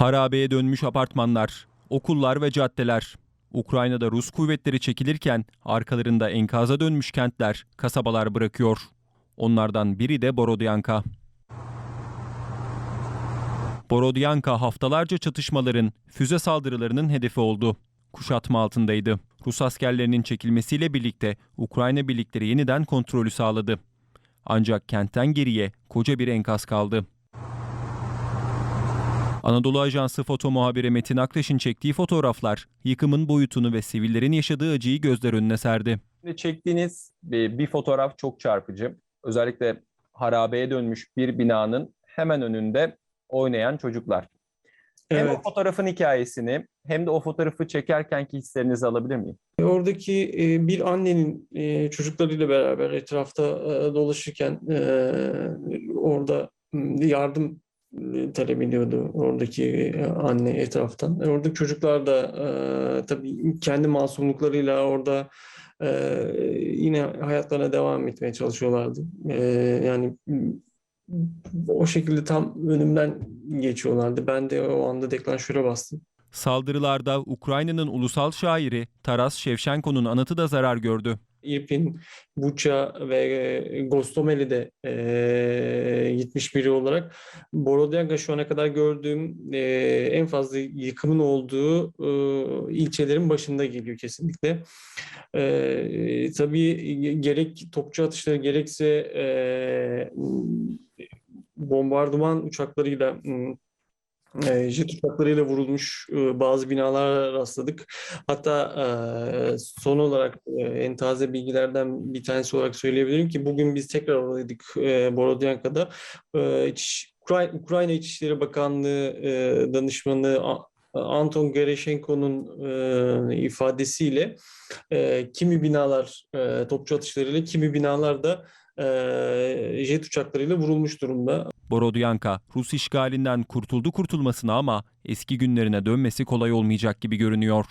Harabeye dönmüş apartmanlar, okullar ve caddeler. Ukrayna'da Rus kuvvetleri çekilirken arkalarında enkaza dönmüş kentler, kasabalar bırakıyor. Onlardan biri de Borodyanka. Borodyanka haftalarca çatışmaların, füze saldırılarının hedefi oldu. Kuşatma altındaydı. Rus askerlerinin çekilmesiyle birlikte Ukrayna birlikleri yeniden kontrolü sağladı. Ancak kentten geriye koca bir enkaz kaldı. Anadolu Ajansı foto muhabiri Metin Aktaş'ın çektiği fotoğraflar yıkımın boyutunu ve sivillerin yaşadığı acıyı gözler önüne serdi. Çektiğiniz bir, bir fotoğraf çok çarpıcı. Özellikle harabeye dönmüş bir binanın hemen önünde oynayan çocuklar. Hem Evet. o fotoğrafın hikayesini hem de o fotoğrafı çekerkenki hislerinizi alabilir miyim? Oradaki e, bir annenin e, çocuklarıyla beraber etrafta e, dolaşırken e, orada yardım e, talep ediyordu oradaki e, anne etraftan. E, Oradaki çocuklar da e, tabii kendi masumluklarıyla orada e, yine hayatlarına devam etmeye çalışıyorlardı. E, yani o şekilde tam önümden geçiyorlardı. Ben de o anda deklanşöre bastım. Saldırılarda Ukrayna'nın ulusal şairi Taras Shevchenko'nun anıtı da zarar gördü. İrpin, Buça ve Gostomeli'de e, gitmiş biri olarak Borodyanka şu ana kadar gördüğüm e, en fazla yıkımın olduğu e, ilçelerin başında geliyor kesinlikle. E, tabii gerek topçu atışları gerekse e, bombardıman uçaklarıyla e, jet uçaklarıyla vurulmuş e, bazı binalara rastladık. Hatta e, son olarak e, en taze bilgilerden bir tanesi olarak söyleyebilirim ki bugün biz tekrar oradaydık e, Borodyanka'da. Ukrayna İçişleri Bakanlığı danışmanı Anton Gereshenko'nun e, ifadesiyle kimi binalar topçu atışlarıyla kimi binalar da jet uçaklarıyla vurulmuş durumda. Borodyanka Rus işgalinden kurtuldu kurtulmasına ama eski günlerine dönmesi kolay olmayacak gibi görünüyor.